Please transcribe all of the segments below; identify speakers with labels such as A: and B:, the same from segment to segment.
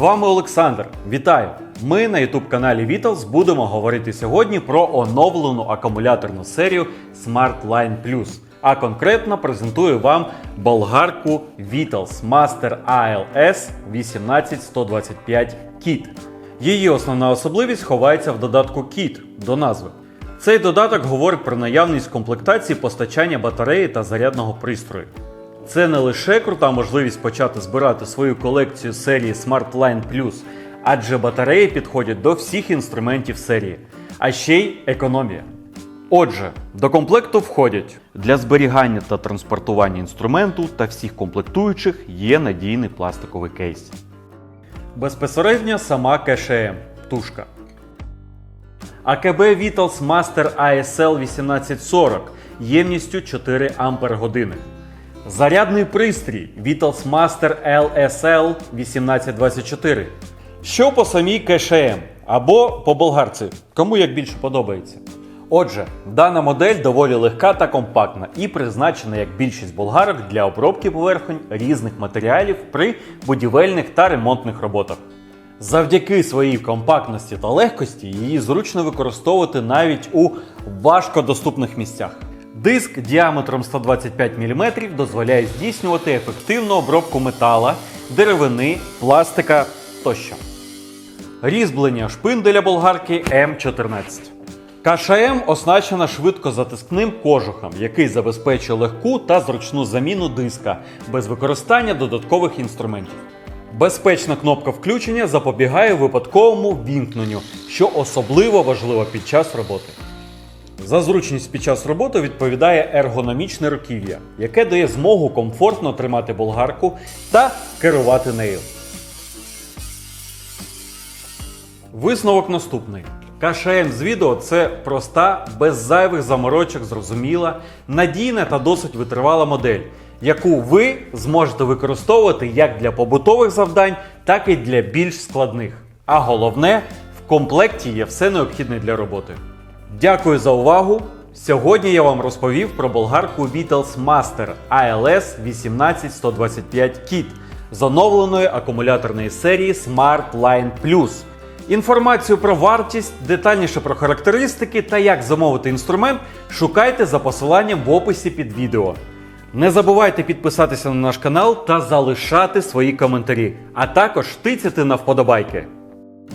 A: вами Олександр. Вітаю! Ми на youtube каналі Vitals будемо говорити сьогодні про оновлену акумуляторну серію Smart Line Plus. А конкретно презентую вам болгарку Vitals Master ALS 18125 Kit. Її основна особливість ховається в додатку Kit до назви. Цей додаток говорить про наявність комплектації постачання батареї та зарядного пристрою. Це не лише крута можливість почати збирати свою колекцію серії Smart Line Plus, адже батареї підходять до всіх інструментів серії, а ще й економія. Отже, до комплекту входять для зберігання та транспортування інструменту та всіх комплектуючих є надійний пластиковий кейс. Безпосередньо сама КШМ тушка. АКБ Vitals Master ASL 1840 ємністю 4 Ампер години. Зарядний пристрій Vitals Master LSL 1824. Що по самій КШМ або по болгарці, кому як більше подобається. Отже, дана модель доволі легка та компактна і призначена як більшість болгарок для обробки поверхонь різних матеріалів при будівельних та ремонтних роботах. Завдяки своїй компактності та легкості її зручно використовувати навіть у важкодоступних місцях. Диск діаметром 125 мм дозволяє здійснювати ефективну обробку метала, деревини, пластика тощо. Різьблення шпинделя болгарки М14. КШМ оснащена швидкозатискним кожухом, який забезпечує легку та зручну заміну диска без використання додаткових інструментів. Безпечна кнопка включення запобігає випадковому вімкненню, що особливо важливо під час роботи. За зручність під час роботи відповідає ергономічне руків'я, яке дає змогу комфортно тримати болгарку та керувати нею. Висновок наступний. КШМ з відео це проста, без зайвих заморочок, зрозуміла, надійна та досить витривала модель, яку ви зможете використовувати як для побутових завдань, так і для більш складних. А головне, в комплекті є все необхідне для роботи. Дякую за увагу! Сьогодні я вам розповів про болгарку Vitals Master ALS 18125 Kit з оновленої акумуляторної серії Smart Line Plus. Інформацію про вартість, детальніше про характеристики та як замовити інструмент шукайте за посиланням в описі під відео. Не забувайте підписатися на наш канал та залишати свої коментарі, а також тицяти на вподобайки.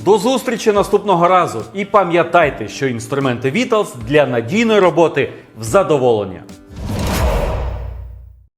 A: До зустрічі наступного разу і пам'ятайте, що інструменти Vitals для надійної роботи в задоволення.